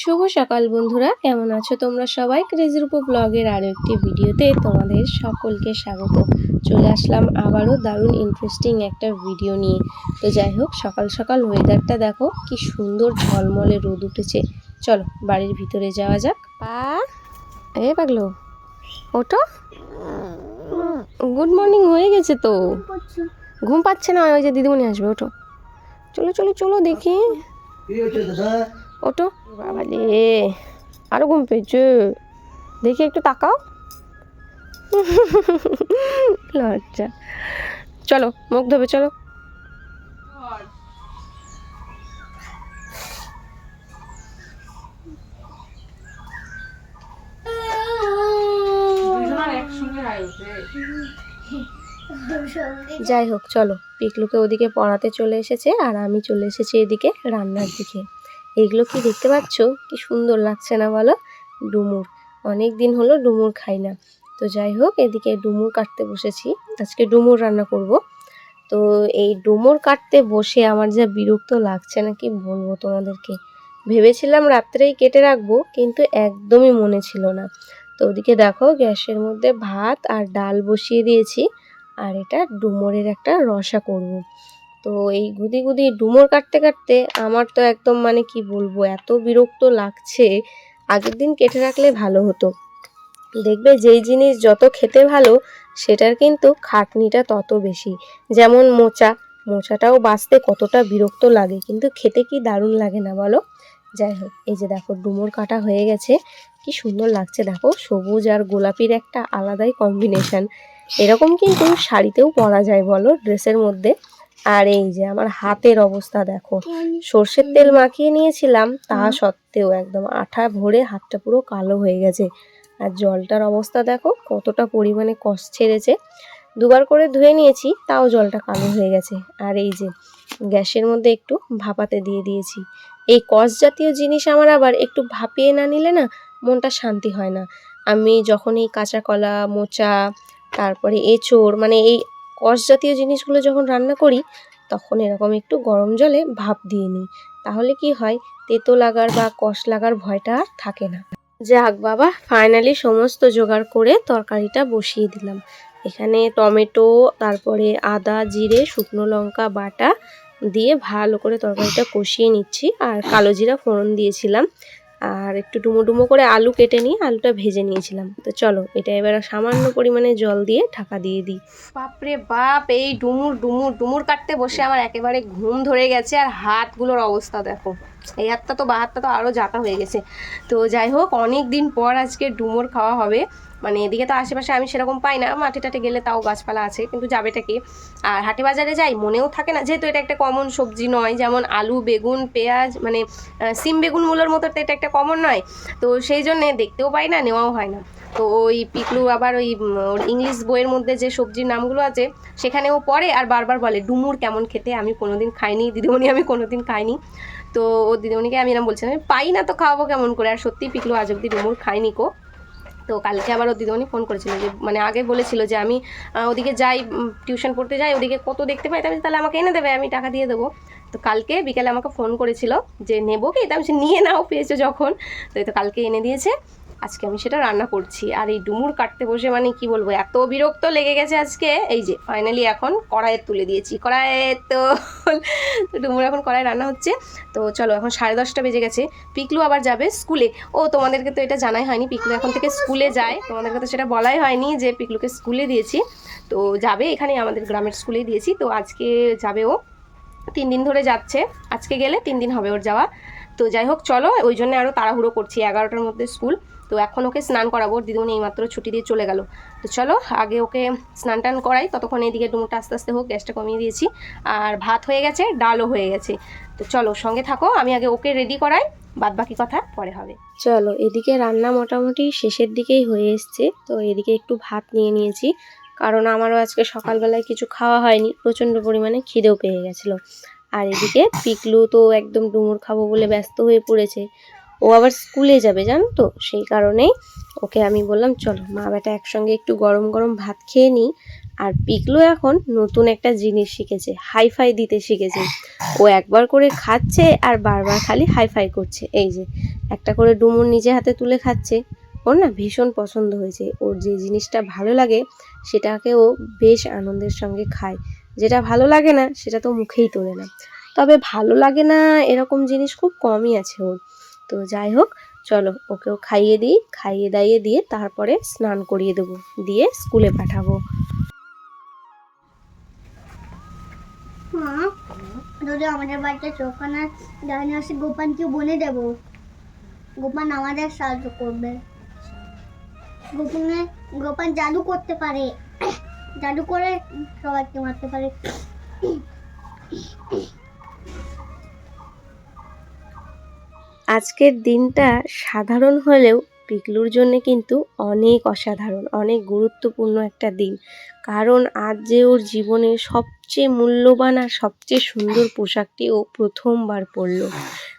শুভ সকাল বন্ধুরা কেমন আছো তোমরা সবাই? ক্রেজির উপর ব্লগের আরও একটি ভিডিওতে তোমাদের সকলকে স্বাগত। চলে আসলাম আবারও দারুণ ইন্টারেস্টিং একটা ভিডিও নিয়ে। তো যাই হোক সকাল সকাল ওয়েদারটা দেখো কি সুন্দর ঝলমলে রোদ উঠেছে। চলো বাড়ির ভিতরে যাওয়া যাক। পা এ পাগলো ওটো গুড মর্নিং হয়ে গেছে তো। ঘুম পাচ্ছে না ওই যে দিদিমণি আসবে ওটো চলো চলো চলো দেখি। কি হচ্ছে দাদা? ওটো? বাবা রে আরও ঘুম পেয়েছে। দেখি একটু তাকাও। লজ্জা। চলো মুখ ধোবে চলো। যাই হোক চলো। পিকলুকে ওদিকে পড়াতে চলে এসেছে আর আমি চলে এসেছি এদিকে রান্নার দিকে। এগুলো কি দেখতে পাচ্ছ? কি সুন্দর লাগছে না বলো? ডুমুর। অনেক দিন হলো ডুমুর খাই না। তো যাই হোক, এদিকে ডুমুর কাটতে বসেছি। আজকে ডুমুর রান্না করব। তো এই ডুমুর কাটতে বসে আমার যা বিরক্ত লাগছে না, কি বলব তোমাদেরকে? ভেবেছিলাম রাত্রেই কেটে রাখব, কিন্তু একদমই মনে ছিল না। তো ওদিকে দেখো, গ্যাসের মধ্যে ভাত আর ডাল বসিয়ে দিয়েছি। আর এটা ডুমুরের একটা রসা করব। তো এই গুদি গুদি ডুমুর কাটতে কাটতে আমার তো একদম মানে কি বলব, এত বিরক্ত লাগছে। আগের দিন কেটে রাখলে ভালো হতো। দেখবে যেই জিনিস যত খেতে ভালো, সেটার কিন্তু খাটনিটা তত বেশি। যেমন মোচা, মোচাটাও বাঁচতে কতটা বিরক্ত লাগে, কিন্তু খেতে কি দারুণ লাগে না বলো? যাই হোক, এই যে দেখো ডুমুর কাটা হয়ে গেছে। কি সুন্দর লাগছে দেখো, সবুজ আর গোলাপির একটা আলাদাই কম্বিনেশন এরকম কিন্তু শাড়িতেও পরা যায় বলো, ড্রেসের মধ্যে। আর এই যে আমার হাতের অবস্থা দেখো সর্ষের তেল মাখিয়ে নিয়েছিলাম তা সত্ত্বেও একদম আঠা ভরে হাতটা পুরো কালো হয়ে গেছে। আর জলটার অবস্থা দেখো কতটা পরিমাণে কষ ছেড়েছে। দুবার করে ধুয়ে নিয়েছি তাও জলটা কালো হয়ে গেছে। আর এই যে গ্যাসের মধ্যে একটু ভাপাতে দিয়ে দিয়েছি। এই কষ জাতীয় জিনিস আমার আবার একটু ভাপিয়ে না নিলে না মনটা শান্তি হয় না। আমি যখন এই কাঁচা কলা মোচা তারপরে এঁচোড় মানে এই কষ জাতীয় জিনিসগুলো যখন রান্না করি, তখন এরকম একটু গরম জলে ভাপ দিয়ে নিই। তাহলে কি হয়? তেতো লাগার বা কষ লাগার ভয়টা আর থাকে না। যাক বাবা ফাইনালি সমস্ত জোগাড় করে তরকারিটা বসিয়ে দিলাম। এখানে টমেটো, তারপরে আদা, জিরে, শুকনো লঙ্কা, বাটা দিয়ে ভালো করে তরকারিটা কষিয়ে নিচ্ছি। আর কালো জিরা ফোড়ন দিয়েছিলাম। আর একটু ডুমো ডুমো করে আলু কেটে নিয়ে আলুটা ভেজে নিয়েছিলাম। তো চলো, এটা এবার সামান্য পরিমাণে জল দিয়ে ঢাকা দিয়ে দিই। বাপরে বাপ, এই ডুমুর ডুমুর ডুমুর কাটতে বসে আমার একেবারে ঘুম ধরে গেছে আর হাতগুলোর অবস্থা দেখো। এই হাতটা তো বা হাতটা তো আরও জাতা হয়ে গেছে। তো যাই হোক অনেক দিন পর আজকে ডুমুর খাওয়া হবে। মানে এদিকে তো আশেপাশে আমি সেরকম পাই না, মাঠে টাটে গেলে তাও গাছপালা আছে, কিন্তু যাবেটা কি? আর হাটে বাজারে যাই, মনেও থাকে না, যেহেতু এটা একটা কমন সবজি নয়, যেমন আলু, বেগুন, পেঁয়াজ মানে সিম বেগুন মূলোর মতো তো এটা একটা কমন নয়। তো সেই জন্যে দেখতেও পাই না, নেওয়াও হয় না। তো ওই পিকলু আবার ওই ইংলিশ বইয়ের মধ্যে যে সবজির নামগুলো আছে, সেখানেও পড়ে আর বারবার বলে, ডুমুর কেমন খেতে? আমি কোনোদিন খাইনি, দিদিমণি আমি কোনোদিন খাইনি। তো ও দিদিমণিকে আমি এরকম বলছিলাম পাই না তো খাওয়াবো কেমন করে? আর সত্যি পিকলু আজ অব্দি ডুমুর খাইনি কো। তো কালকে আবার ওর দিদিমণি ফোন করেছিল যে মানে আগে বলেছিল যে, আমি ওদিকে যাই টিউশন পড়তে যাই, ওদিকে কত দেখতে পাই? তাহলে তাহলে আমাকে এনে দেবে, আমি টাকা দিয়ে দেবো। তো কালকে বিকালে আমাকে ফোন করেছিল যে, নেব কি? তাহলে নিয়ে নাও, পেয়েছ যখন। তো এই তো কালকে এনে দিয়েছে। আজকে আমি সেটা রান্না করছি। আর এই ডুমুর কাটতে বসে মানে কি বলব, এত বিরক্ত লেগে গেছে আজকে। এই যে ফাইনালি এখন কড়াইয়ে তুলে দিয়েছি। কড়াইয়ে তো ডুমুর এখন কড়াই রান্না হচ্ছে। তো চলো, এখন সাড়ে দশটা বেজে গেছে। পিকলু আবার যাবে স্কুলে। ও, তোমাদেরকে তো এটা জানাই হয়নি। পিকলু এখন থেকে স্কুলে যায়। তোমাদেরকে তো সেটা বলাই হয়নি যে পিকলুকে স্কুলে দিয়েছি। তো যাবে এখানে আমাদের গ্রামের স্কুলেই দিয়েছি। তো আজকে যাবে ও। তিন দিন ধরে যাচ্ছে। আজকে গেলে তিন দিন হবে ওর যাওয়া। তো যাই হোক চলো, ওই জন্য আরও তাড়াহুড়ো করছি। এগারোটার মধ্যে স্কুল। তো এখন ওকে স্নান করাবো। দিদিমণি এইমাত্র ছুটি দিয়ে চলে গেল। তো চলো, আগে ওকে স্নান টান করাই। ততক্ষণ এদিকে ডুমুরটা আস্তে আস্তে হোক, গ্যাসটা কমিয়ে দিয়েছি। আর ভাত হয়ে গেছে, ডালও হয়ে গেছে। তো চলো, সঙ্গে থাকো। আমি আগে ওকে রেডি করাই। বাদ বাকি কথা পরে হবে। চলো, এদিকে রান্না মোটামুটি শেষের দিকেই হয়ে এসছে। তো এদিকে একটু ভাত নিয়ে নিয়েছি। কারণ আমারও আজকে সকালবেলায় কিছু খাওয়া হয়নি। প্রচণ্ড পরিমাণে খিদেও পেয়ে গেছিল। আর এদিকে পিকলু তো একদম ডুমুর খাব বলে ব্যস্ত হয়ে পড়েছে। ও আবার স্কুলে যাবে, জানো তো? সেই কারণেই ওকে আমি বললাম, চলো, মা বেটা একসঙ্গে একটু গরম গরম ভাত খেয়ে নিই। আর পিকলু এখন নতুন একটা জিনিস শিখেছে, হাইফাই দিতে শিখেছে। ও একবার করে খাচ্ছে আর বারবার খালি হাইফাই করছে। এই যে, একটা করে ডুমুর নিজে হাতে তুলে খাচ্ছে। ওর না ভীষণ পছন্দ হয়েছে। ওর যে জিনিসটা ভালো লাগে, সেটাকে ও বেশ আনন্দের সঙ্গে খায়। যেটা ভালো লাগে না, সেটা তো মুখেই তোলে না। তবে ভালো লাগে না এরকম জিনিস খুব কমই আছে ওর। তো যাই হোক, চলো ওকেও খাইয়ে দিই, খাইয়ে দাইয়ে দিয়ে তারপরে স্নান করিয়ে দেবো, দিয়ে স্কুলে পাঠাবো। যদি আমাদের বাড়িতে চোখানা ডাইনে আসে, গোপানকে বলে দেব। গোপান আমাদের সাহায্য করবে। গোপানে, গোপান জাদু করতে পারে। জাদু করে সবাইকে মারতে পারে। আজকের দিনটা সাধারণ হলেও পিকলুর জন্য কিন্তু অনেক অসাধারণ, অনেক গুরুত্বপূর্ণ একটা দিন। কারণ আজ যে ওর জীবনের সবচেয়ে মূল্যবান আর সবচেয়ে সুন্দর পোশাকটি ও প্রথমবার পরলো।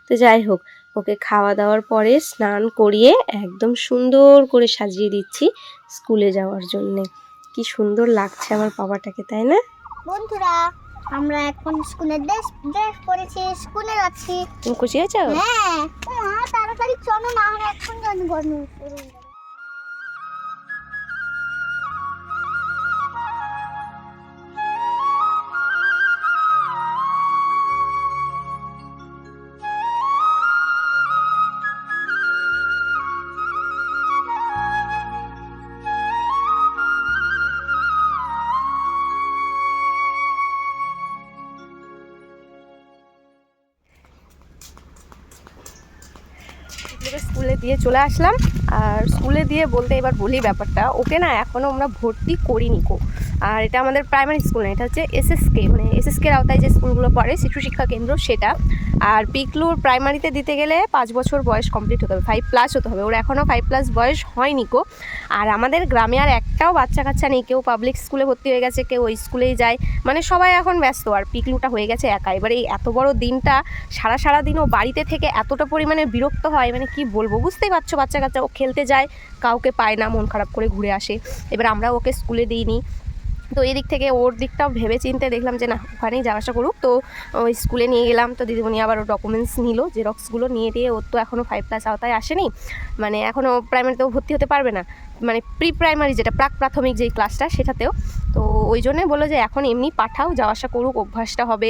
তো যাই হোক, ওকে খাওয়া দাওয়ার পরে স্নান করিয়ে একদম সুন্দর করে সাজিয়ে দিচ্ছি স্কুলে যাওয়ার জন্যে। কি সুন্দর লাগছে আমার বাবাটাকে তাই না? বন্ধুরা আমরা এখন স্কুলের ড্রেস ড্রেস পরেছি স্কুলে যাচ্ছি। তুমি খুশি আছো হ্যাঁ। মা তাড়াতাড়ি চলো না আমরা এখন জানি গরম শুরু স্কুলে দিয়ে চলে আসলাম। আর স্কুলে দিয়ে বলতে এবার বলি ব্যাপারটা। ওকে না এখনও আমরা ভর্তি করিনি কো আর এটা আমাদের প্রাইমারি স্কুল না, এটা হচ্ছে এসএসকে মানে এসএসকের আওতায় যে স্কুলগুলো পড়ে শিশু শিক্ষা কেন্দ্র সেটা। আর পিকলুর প্রাইমারিতে দিতে গেলে পাঁচ বছর বয়স কমপ্লিট হতে হবে ফাইভ প্লাস হতে হবে। ওর এখনও ফাইভ প্লাস বয়স হয়নি কো আর আমাদের গ্রামে আর একটাও বাচ্চা কাচ্চা নেই, কেউ পাবলিক স্কুলে ভর্তি হয়ে গেছে, কেউ ওই স্কুলেই যায়। মানে সবাই এখন ব্যস্ত, আর পিকলুটা হয়ে গেছে একা। এবারে এই এত বড় দিনটা, সারা সারা দিন ও বাড়িতে থেকে এতটা পরিমাণে বিরক্ত হয় মানে কি বলব? বুঝতেই পারছ বাচ্চা কাচ্চা, ও খেলতে যায়, কাউকে পায় না, মন খারাপ করে ঘুরে আসে। এবার আমরা ওকে স্কুলে দিইনি। তো এই দিক থেকে ওর দিকটাও ভেবে চিনতে দেখলাম যে না, ওখানেই যাওয়া আসা করুক। তো ওই স্কুলে নিয়ে গেলাম, তো দিদিমণি আবার ও ডকুমেন্টস নিল জেরক্সগুলো নিয়ে দিয়ে ওর তো এখনও ফাইভ প্লাস আওতায় আসেনি। মানে এখনও প্রাইমারিতেও ভর্তি হতে পারবে না। মানে প্রি প্রাইমারি যেটা প্রাক প্রাথমিক যেই ক্লাসটা সেটাতেও। তো ওই জন্যে বলল যে এখন এমনি পাঠাও, যাওয়া আসা করুক, অভ্যাসটা হবে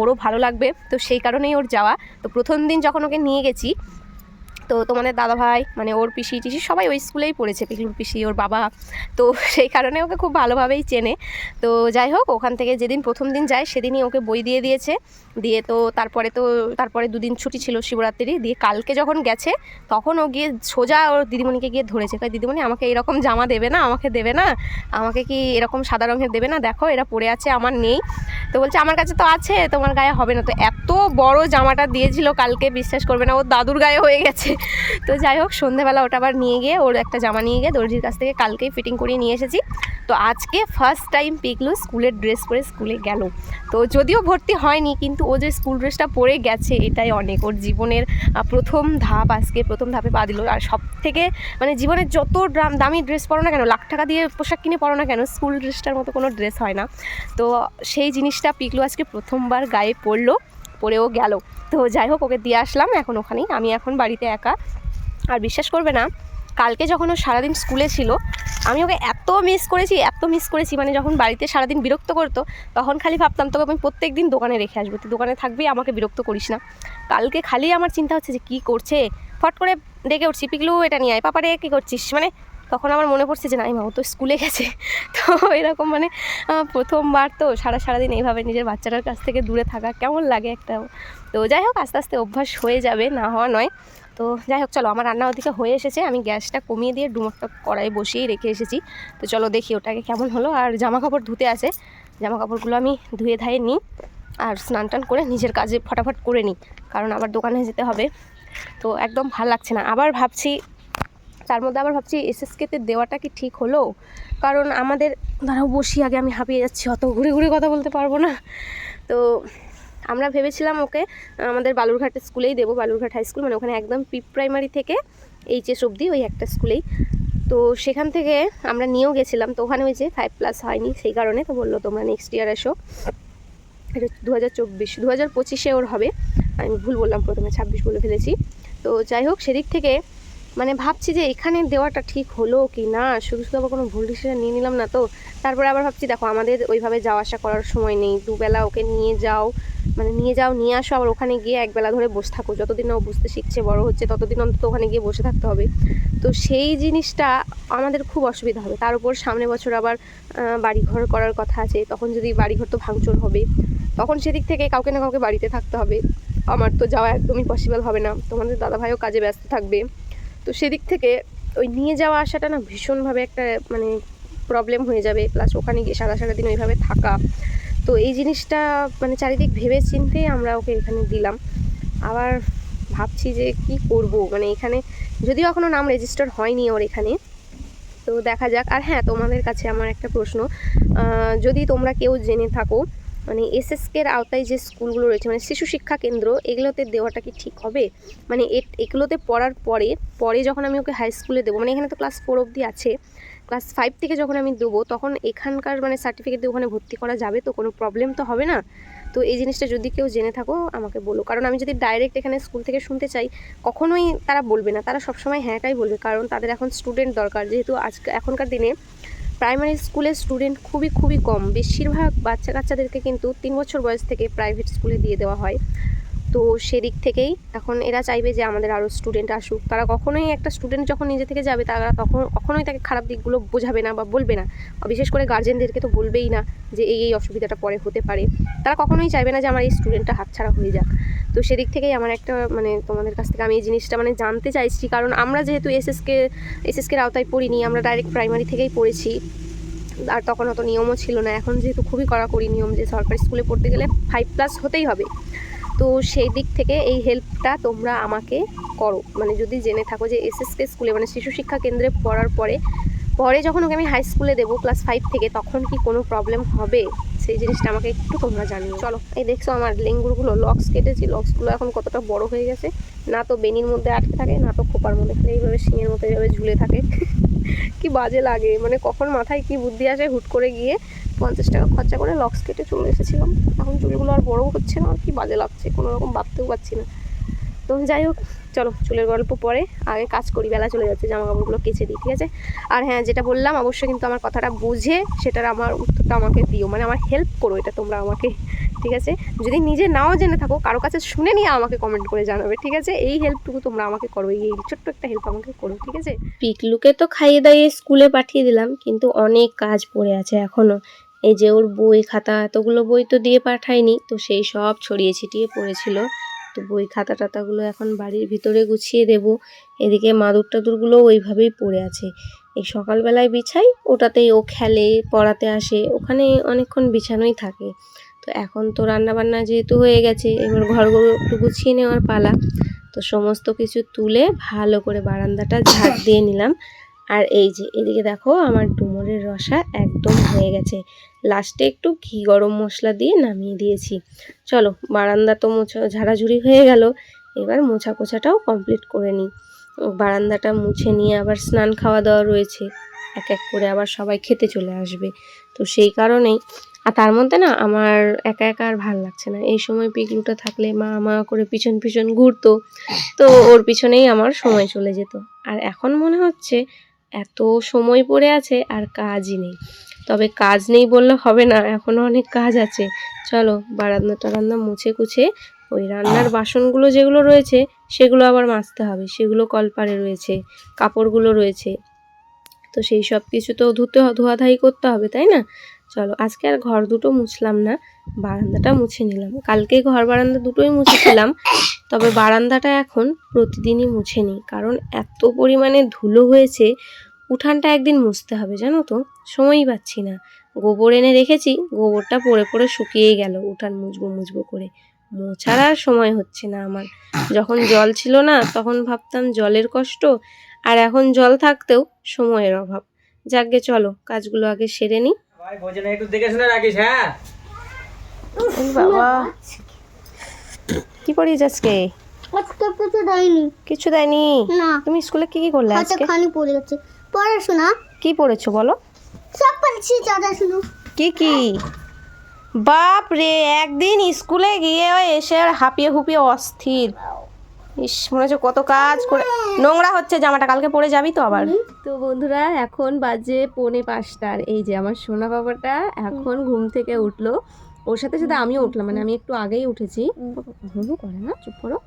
ওরও ভালো লাগবে। তো সেই কারণেই ওর যাওয়া। তো প্রথম দিন যখন ওকে নিয়ে গেছি তো তোমাদের দাদা ভাই মানে ওর পিসি, টিসি সবাই ওই স্কুলেই পড়েছে, পিকলুর পিসি, ওর বাবা। তো সেই কারণে ওকে খুব ভালোভাবেই চেনে। তো যাই হোক, ওখান থেকে যেদিন প্রথম দিন যায়, সেদিনই ওকে বই দিয়ে দিয়েছে। দিয়ে তো তারপরে তো, তারপরে দুদিন ছুটি ছিল শিবরাত্রি দিয়ে কালকে যখন গেছে, তখন ও গিয়ে সোজা ওর দিদিমণিকে গিয়ে ধরেছে। কয়, দিদিমণি, আমাকে এরকম জামা দেবে না? আমাকে দেবে না? আমাকে কি এরকম সাদা রঙের দেবে না? দেখো, এরা পরে আছে, আমার নেই। তো বলছে, আমার কাছে তো আছে, তোমার গায়ে হবে না। তো এত বড় জামাটা দিয়েছিল, কালকে বিশ্বাস করবে না, ওর দাদুর গায়ে হয়ে গেছে। তো যাই হোক, সন্ধেবেলা ওটা আবার নিয়ে গিয়ে ওর একটা জামা নিয়ে গিয়ে দর্জির কাছ থেকে কালকেই ফিটিং করিয়ে নিয়ে এসেছি। তো আজকে ফার্স্ট টাইম পিকলু স্কুলের ড্রেস পরে স্কুলে গেল। তো যদিও ভর্তি হয়নি, কিন্তু ও যে স্কুল ড্রেসটা পরে গেছে, এটাই অনেক। ওর জীবনের প্রথম ধাপ আজকে, প্রথম ধাপে পা দিল। আর সব থেকে মানে জীবনের যত দাম- ড্রেস পরো না কেন, লাখ টাকা দিয়ে পোশাক কিনে পরো না কেন স্কুল ড্রেসটার মতো কোনো ড্রেস হয় না। তো সেই জিনিসটা পিকলু আজকে প্রথমবার গায়ে পরলো। পরেও গেল। তো যাই হোক, ওকে দিয়ে আসলাম এখন ওখানেই। আমি এখন বাড়িতে একা। আর বিশ্বাস করবে না, কালকে যখন ও সারাদিন স্কুলে ছিল, আমি ওকে এত মিস করেছি, এত মিস করেছি মানে যখন বাড়িতে সারাদিন বিরক্ত করতো, তখন খালি ভাবতাম, তোকে আমি প্রত্যেক দিন দোকানে রেখে আসব, তুই দোকানে থাকবি, আমাকে বিরক্ত করিস না। কালকে খালি আমার চিন্তা হচ্ছে যে, কী করছে? ফট করে ডেকে উঠছি, পিকলু, এটা নিয়ে আয়, পাপারে, কী করছিস? মানে তখন আমার মনে পড়ছে যে না মা ও তো স্কুলে গেছে। তো এরকম মানে প্রথমবার তো সারা, সারাদিন এইভাবে নিজের বাচ্চাটার কাছ থেকে দূরে থাকা কেমন লাগে একটা। তো যাই হোক, আস্তে আস্তে অভ্যাস হয়ে যাবে, না হওয়া নয়। তো যাই হোক, চলো আমার রান্না ওদিকে হয়ে এসেছে। আমি গ্যাসটা কমিয়ে দিয়ে ডুমোরটা কড়াই বসিয়েই রেখে এসেছি। তো চলো দেখি ওটাকে কেমন হলো। আর জামা কাপড় ধুতে আছে। জামা কাপড়গুলো আমি ধুয়ে ধায়ে নিই আর স্নান টান করে নিজের কাজে ফটাফট করে নিই, কারণ আবার দোকানে যেতে হবে। তো একদম ভালো লাগছে না। আবার ভাবছি তার মধ্যে আবার ভাবছি এসএসকেতে দেওয়াটা কি ঠিক হলো? কারণ আমাদের, দাঁড়াও বসি, আগে আমি হাঁপিয়ে যাচ্ছি, অত ঘুরে ঘুরে কথা বলতে পারব না। তো আমরা ভেবেছিলাম ওকে, আমাদের বালুরঘাট স্কুলেই দেবো, বালুরঘাট হাই স্কুল মানে ওখানে একদম প্রি প্রাইমারি থেকে এইচএস অবধি ওই একটা স্কুলেই। তো সেখান থেকে আমরা নিয়েও গেছিলাম, তো ওখানে ওই যে ফাইভ প্লাস হয়নি, সেই কারণে তো বলল তোমরা নেক্সট ইয়ার এসো। এটা দু হাজার চব্বিশ দু হাজার পঁচিশে ওর হবে, আমি ভুল বললাম প্রথমে, ছাব্বিশ বলে ফেলেছি। তো যাই হোক, সেদিক থেকে মানে ভাবছি যে এখানে দেওয়াটা ঠিক হলো কি না? শুধু শুধু আবার কোনো ভুল ডিসিশন নিয়ে নিলাম না তো। তারপরে আবার ভাবছি, দেখো, আমাদের ওইভাবে যাওয়া আসা করার সময় নেই। দুবেলা ওকে নিয়ে যাও মানে নিয়ে যাও, নিয়ে আসো, আবার ওখানে গিয়ে একবেলা ধরে বসে থাকো। যতদিন না ও বুঝতে শিখছে, বড় হচ্ছে, ততদিন অন্তত ওখানে গিয়ে বসে থাকতে হবে। তো সেই জিনিসটা আমাদের খুব অসুবিধা হবে। তার উপর সামনে বছর আবার বাড়িঘর করার কথা আছে। তখন যদি বাড়িঘর তো ভাঙচুর হবে, তখন সেদিক থেকে কাউকে না কাউকে বাড়িতে থাকতে হবে। আমার তো যাওয়া একদমই পসিবল হবে না। তোমাদের দাদাভাইও কাজে ব্যস্ত থাকবে। তো সেদিক থেকে ওই নিয়ে যাওয়া আসাটা না ভীষণভাবে একটা মানে প্রবলেম হয়ে যাবে। প্লাস ওখানে গিয়ে সারা সারা দিন ওইভাবে থাকা। তো এই জিনিসটা মানে চারিদিক ভেবে চিন্তেই আমরা ওকে এখানে দিলাম। আবার ভাবছি যে কি করব? মানে এখানে যদিও এখনও নাম রেজিস্টার হয়নি ওর এখানে। তো দেখা যাক। আর হ্যাঁ তোমাদের কাছে আমার একটা প্রশ্ন। যদি তোমরা কেউ জেনে থাকো মানে এসএসকের আওতায় যে স্কুলগুলো রয়েছে মানে শিশু শিক্ষা কেন্দ্র, এগুলোতে দেওয়াটা কি ঠিক হবে? মানে এগুলোতে পড়ার পরে পরে যখন আমি ওকে হাই স্কুলে দেবো মানে এখানে তো ক্লাস ফোর অবধি আছে ক্লাস ফাইভ থেকে যখন আমি দেবো, তখন এখানকার মানে সার্টিফিকেট দিয়ে ওখানে ভর্তি করা যাবে তো, কোনো প্রবলেম তো হবে না? তো এই জিনিসটা যদি কেউ জেনে থাকো, আমাকে বলো। কারণ আমি যদি ডাইরেক্ট এখানে স্কুল থেকে শুনতে চাই, কখনোই তারা বলবে না। তারা সবসময় হ্যাঁটাই বলবে, কারণ তাদের এখন স্টুডেন্ট দরকার। যেহেতু আজকে, এখনকার দিনে প্রাইমারি স্কুলের স্টুডেন্ট খুবই খুবই কম। বেশিরভাগ বাচ্চা কাচ্চাদেরকে কিন্তু তিন বছর বয়স থেকে প্রাইভেট স্কুলে দিয়ে দেওয়া হয়। তো সেদিক থেকেই এখন এরা চাইবে যে আমাদের আরও স্টুডেন্ট আসুক। তারা কখনোই একটা স্টুডেন্ট যখন নিজে থেকে যাবে, তারা তখন, কখনোই তাকে খারাপ দিকগুলো বোঝাবে না বা বলবে না। বিশেষ করে গার্জেনদেরকে তো বলবেই না যে এই এই অসুবিধাটা পরে হতে পারে। তারা কখনোই চাইবে না যে আমার এই স্টুডেন্টটা হাতছাড়া হয়ে যাক। তো সেদিক থেকেই আমার একটা মানে তোমাদের কাছ থেকে আমি এই জিনিসটা মানে জানতে চাইছি। কারণ আমরা যেহেতু এসএসকে এসএসকের আওতায় পড়িনি, আমরা ডাইরেক্ট প্রাইমারি থেকেই পড়েছি। আর তখন অত নিয়মও ছিল না। এখন যেহেতু খুবই কড়াকড়ি নিয়ম যে সরকারি স্কুলে পড়তে গেলে ফাইভ প্লাস হতেই হবে। তো সেই দিক থেকে এই হেল্পটা তোমরা আমাকে করো। মানে যদি জেনে থাকো যে এসএসকে স্কুলে মানে শিশু শিক্ষা কেন্দ্রে পড়ার পরে পরে যখন ওকে আমি হাই স্কুলে দেবো ক্লাস ফাইভ থেকে, তখন কি কোনো প্রবলেম হবে? সেই জিনিসটা আমাকে একটু তোমরা জানিও। চলো, এই দেখছ আমার লেঙ্গুরগুলো লক্স কেটেছি। লক্সগুলো এখন কতটা বড় হয়ে গেছে। না তো বেনির মধ্যে আটকে থাকে, না তো খোপার মধ্যে। খালি এইভাবে শিঙের মতো এইভাবে ঝুলে থাকে। কি বাজে লাগে। মানে কখন মাথায় কি বুদ্ধি আসে হুট করে গিয়ে পঞ্চাশ টাকা খরচা করে লক্স কেটে চলে এসেছিলাম। এখন চুলগুলো আর বড়ও হচ্ছে না, আর কি বাজে লাগছে, কোনো রকম ভাবতেও পারছি না। তো যাই হোক, চলো চুলের গল্প পরে আগে কাজ করি, বেলা চলে যাচ্ছে জামা কাপড়গুলো কেচে দিই, ঠিক আছে? আর হ্যাঁ যেটা বললাম, অবশ্যই কিন্তু আমার কথাটা বুঝে, সেটার আমার উত্তরটা আমাকে দিও মানে আমার হেল্প করো, এটা তোমরা আমাকে, ঠিক আছে? যদি নিজে নাও জেনে থাকো, কারও কাছে শুনে নিয়ে আমাকে কমেন্ট করে জানাবে, ঠিক আছে? এই হেল্পটুকু তোমরা আমাকে করো, এই ছোট্ট একটা হেল্প আমাকে করো, ঠিক আছে? পিকলুকে তো খাইয়ে দাইয়ে স্কুলে পাঠিয়ে দিলাম, কিন্তু অনেক কাজ পড়ে আছে এখনও। এই যে ওর বই খাতা, এতগুলো বই তো দিয়ে পাঠায়নি, তো সেই সব ছড়িয়ে ছিটিয়ে পড়েছিল। তো বই খাতা টাতাগুলো এখন বাড়ির ভিতরে গুছিয়ে দেব। এদিকে মাদুর টাদুরগুলো ওইভাবেই পড়ে আছে। এই সকালবেলায় বিছাই, ওটাতেই ও খেলে, পড়াতে আসে, ওখানে অনেকক্ষণ বিছানোই থাকে। তো এখন তো রান্না বান্না যেহেতু হয়ে গেছে, এবার ঘরগুলো একটু গুছিয়ে নেওয়ার পালা। তো সমস্ত কিছু তুলে ভালো করে বারান্দাটা ঝাড় দিয়ে নিলাম। আর এই যে, এদিকে দেখো আমার ডুমুরের রসা একদম হয়ে গেছে। লাস্টে একটু ঘি গরম মশলা দিয়ে নামিয়ে দিয়েছি। চলো, বারান্দা তো মোছা, ঝাড়াঝুড়ি হয়ে গেল। এবার মোছা কোছাটাও কমপ্লিট করে নিই। বারান্দাটা মুছে নিয়ে আবার স্নান খাওয়া দাওয়া রয়েছে। এক এক করে আবার সবাই খেতে চলে আসবে। তো সেই কারণেই, আর তার মধ্যে না আমার একা একা আর ভালো লাগছে না। এই সময় পিকলুটা থাকলে মা মা করে পিছন পিছন ঘুরতো। তো ওর পিছনেই আমার সময় চলে যেত। আর এখন মনে হচ্ছে এত সময় পড়ে আছে আর কাজই নেই। তবে কাজ নেই বললে হবে না এখনও অনেক কাজ আছে। চলো বারান্দা টারান্দা মুছে কুছে ওই রান্নার বাসনগুলো যেগুলো রয়েছে, সেগুলো আবার মাজতে হবে। সেগুলো কলপারে রয়েছে, কাপড়গুলো রয়েছে। তো সেই সব কিছু তো ধুতে ধোয়াধাই করতে হবে, তাই না? চলো, আজকে আর ঘর দুটো মুছলাম না, বারান্দাটা মুছে নিলাম। কালকে ঘর বারান্দা দুটোই মুছেছিলাম তবে বারান্দাটা এখন প্রতিদিনই মুছে নিই কারণ এত পরিমাণে ধুলো হয়েছে উঠানটা একদিন মুছতে হবে জানো তো? সময়ই পাচ্ছি না। গোবর এনে রেখেছি গোবরটা পড়ে পড়ে শুকিয়েই গেল উঠান মুছবো মুছবো করে। মোছার আর সময় হচ্ছে না আমার। যখন জল ছিল না তখন ভাবতাম জলের কষ্ট আর এখন জল থাকতেও সময়ের অভাব। যাকগে চলো কাজগুলো আগে সেরে নিই। একটু দেখে শুনে রাখিস হ্যাঁ? বাবা। কি পড়িস আজকে? আজকে কিছু দেয়নি। কিছু দেয়নি? না। তুমি স্কুলে কি কি করলে আজকে? খানি পড়ে গেছে পড়াশোনা। কি পড়েছো বলো? সব পড়েছি দাদা শুনো। কি কি? বাপ রে একদিন স্কুলে গিয়ে ওই এসে আর হাঁপিয়ে হুপিয়ে অস্থির। ইস মনে হচ্ছে কত কাজ করে নোংরা হচ্ছে জামাটা কালকে পরে যাবি তো আবার। তো বন্ধুরা এখন বাজে পৌনে পাঁচটার। এই যে আমার সোনা বাবাটা এখন ঘুম থেকে উঠল। ওর সাথে সাথে আমিও উঠলাম মানে আমি একটু আগেই উঠেছি। ঘুমও করে না চুপ করো।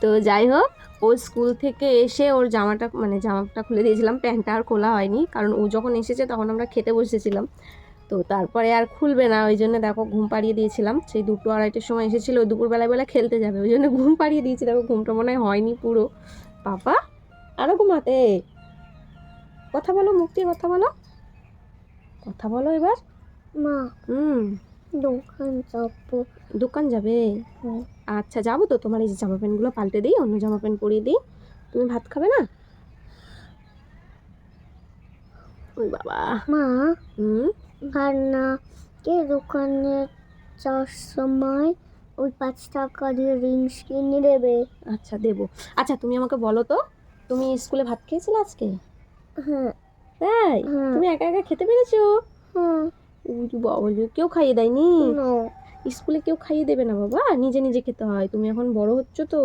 তো যাই হোক ও স্কুল থেকে এসে ওর জামাটা মানে জামাটা খুলে দিয়েছিলাম। প্যান্টটা আর খোলা হয়নি কারণ ও যখন এসেছে তখন আমরা খেতে বসেছিলাম। তো তারপরে আর খুলবে না ওই জন্য দেখো ঘুম পাড়িয়ে দিয়েছিলাম। সেই দুটো আড়াইটের সময় এসেছিল ওই দুপুরবেলায় বেলা খেলতে যাবে ওই জন্য ঘুম পাড়িয়ে দিয়েছি। দেখো ঘুমটা মনে হয় হয়নি পুরো। পাপা আরও ঘুমাতে। কথা বলো মুখ দিয়ে কথা বলো। কথা বলো এবার। মা। হুম। দোকান যাব। দোকান যাবে। আচ্ছা যাব তো। তোমার এই যে জামা প্যান্টগুলো পাল্টে দিই অন্য জামা প্যান্ট পরিয়ে দিই। তুমি ভাত খাবে না? ওই বাবা। মা হুম? রান্না কে দোকানে যাওয়ার সময় ওই পাঁচ টাকা দিয়ে রিংস কিনে দেবে? আচ্ছা দেবো। আচ্ছা তুমি আমাকে বলো তো তুমি স্কুলে ভাত খেয়েছিলে আজকে? হ্যাঁ। তাই? হ্যাঁ। তুমি একা একা খেতে পেরেছ? হ্যাঁ। উরি বাবা কেউ খাইয়ে দেয়নি? স্কুলে কেউ খাইয়ে দেবে না বাবা নিজে নিজে খেতে হয়। তুমি এখন বড় হচ্ছ তো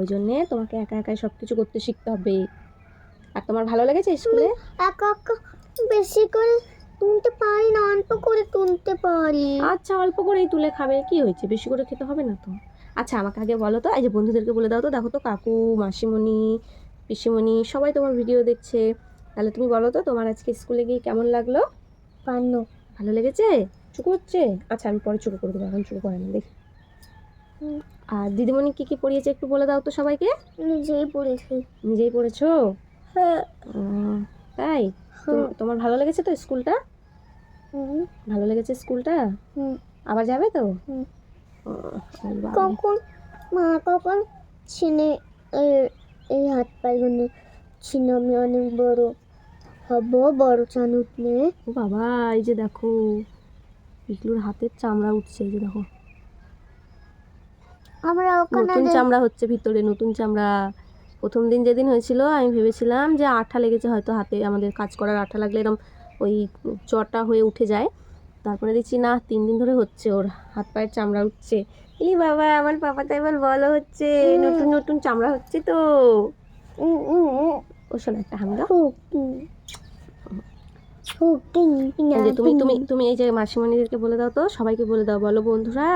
ওই জন্যে তোমাকে একা একাই সব কিছু করতে শিখতে হবে। আর তোমার ভালো লেগেছে স্কুলে? একা একা বেশি করে তুলতে পারি না অল্প করে তুলতে পারি। আচ্ছা অল্প করেই তুলে খাবে কি হয়েছে? বেশি করে খেতে হবে না তো? আচ্ছা আমাকে আগে বলো তো এই যে বন্ধুদেরকে বলে দাও তো দেখো তো কাকু মাসিমণি পিসিমণি সবাই তোমার ভিডিও দেখছে। তাহলে তুমি বলো তো তোমার আজকে স্কুলে গিয়ে কেমন লাগল? পানো ভালো লেগেছে? চুকু হচ্ছে? আচ্ছা আমি পরে চুকু করে দেবো এখন চুকু করে না দেখি। আর দিদিমণি কি কি পড়িয়েছে একটু বলে দাও তো সবাইকে। নিজেই পড়েছি। নিজেই পড়েছো? হ্যাঁ। তাই? তোমার ভালো লেগেছে তো স্কুলটা? হুম, ভালো লেগেছে স্কুলটা? হুম। আবার যাবে তো। কখন? মা কখন? ছিনে এই- হাত পাগুলো ছিনে আমি অনেক বড়। হব বড় চানুক নিয়ে। ও বাবা এই যে দেখো পিকলুর হাতের চামড়া উঠছে এই যে দেখো। আমরা ওখানে নতুন চামড়া হচ্ছে ভিতরে নতুন চামড়া। প্রথম দিন যেদিন হয়েছিল আমি ভেবেছিলাম যে আঠা লেগেছে হয়তো হাতে আমাদের কাজ করার আঠা লাগলে এরকম ওই চটা হয়ে উঠে যায়। তারপরে দেখছি না তিন দিন ধরে হচ্ছে ওর হাত পায়ের চামড়া উঠছে। এই বাবা আমার পাপা তাই বল বলো হচ্ছে নতুন নতুন চামড়া হচ্ছে তো। ও শোনো একটা হামদা খুব উম, খুব টিং টিং এই যে তুমি। তুমি তুমি এই যে মাসিমণিদেরকে বলে দাও তো সবাইকে বলে দাও বলো বন্ধুরা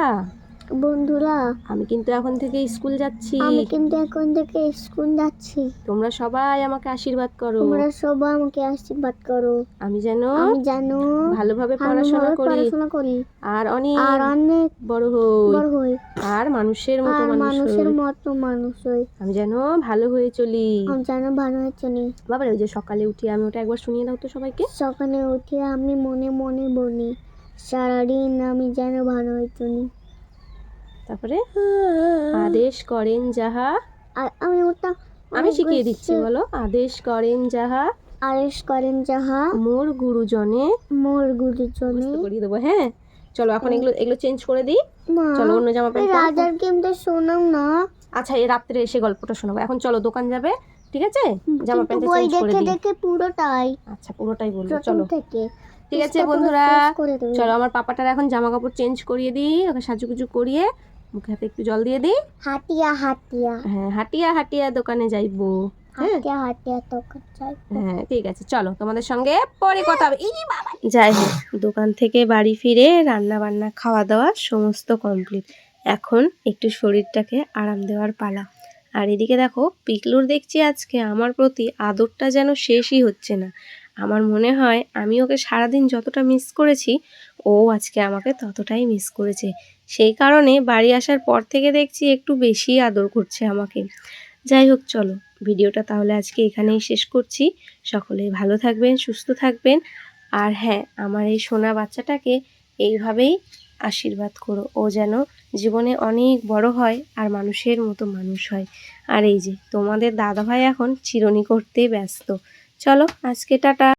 বন্ধুরা আমি কিন্তু এখন থেকে স্কুল যাচ্ছি। আমি কিন্তু এখন থেকে স্কুল যাচ্ছি। তোমরা সবাই আমাকে আশীর্বাদ করো। তোমরা সবাই আমাকে আশীর্বাদ করো। আমি যেন আমি জানো ভালোভাবে পড়াশোনা করি। পড়াশোনা করি। আর অনেক আর অনেক বড় হই। বড় হই। আর মানুষের মতো মানুষ মানুষের মতো মানুষ হই। আমি যেন ভালো হয়ে চলি। আমি যেন ভালো হচ্ছে নি বাবা ওই যে সকালে উঠি আমি ওটা একবার শুনিয়ে দাও তো সবাইকে। সকালে উঠে আমি মনে মনে বলি সারাদিন আমি যেন ভালো হইতো নি তারপরে আদেশ করেন যাহা। আমি ওটা আমি শিখিয়ে দিচ্ছি বলো। আদেশ করেন যাহা। আরেস করেন যাহা। মোর গুরুজনে। মোর গুরুজনে। বুঝতে করিয়ে দেবো হ্যাঁ? চলো এখন এগুলো এগুলো চেঞ্জ করে দিই। চলো অন্য জামা প্যান্ট। রাজার গেমটা শোনাও না। আচ্ছা এই রাত্রে এসে গল্পটা শোনাবো। এখন চলো দোকান যাবে ঠিক আছে? জামা প্যান্ট চেঞ্জ করে দিই। দেখে পুরোটাই। আচ্ছা পুরোটাই বলব চলো। থেকে। ঠিক আছে বন্ধুরা। চলো আমার পাপাটার এখন জামা কাপড় চেঞ্জ করিয়ে দিই ওকে সাজুগুজু করিয়ে। মুখে হাতে একটু জল দিয়ে দিই? হাতিয়া হাতিয়া হ্যাঁ হাটিয়া হাটিয়া দোকানে যাইবো। হ্যাঁ? হাতিয়া হাতিয়া তো চাই হ্যাঁ ঠিক আছে। চলো তোমাদের সঙ্গে পরে কথা হবে। এই বাবা। যাই হোক দোকান থেকে বাড়ি ফিরে রান্না বান্না খাওয়া দাওয়া সমস্ত কমপ্লিট এখন একটু শরীরটাকে আরাম দেওয়ার পালা। আর এদিকে দেখো পিকলুর দেখছি আজকে আমার প্রতি আদরটা যেন শেষই হচ্ছে না। আমার মনে হয় আমি ওকে সারাদিন যতটা মিস করেছি ও আজকে আমাকে ততটাই মিস করেছে। সেই কারণে বাড়ি আসার পর থেকে দেখছি একটু বেশি আদর করছে আমাকে। যাই হোক, চলো, ভিডিওটা তাহলে আজকে এখানেই শেষ করছি। সকলেই ভালো থাকবেন, সুস্থ থাকবেন। আর হ্যাঁ আমার এই সোনা বাচ্চাটাকে এইভাবেই আশীর্বাদ করো। ও যেন জীবনে অনেক বড় হয় আর মানুষের মতো মানুষ হয়। আর এই যে, তোমাদের দাদাভাই এখন চিরনি করতে ব্যস্ত। চলো, আজকে টাটা।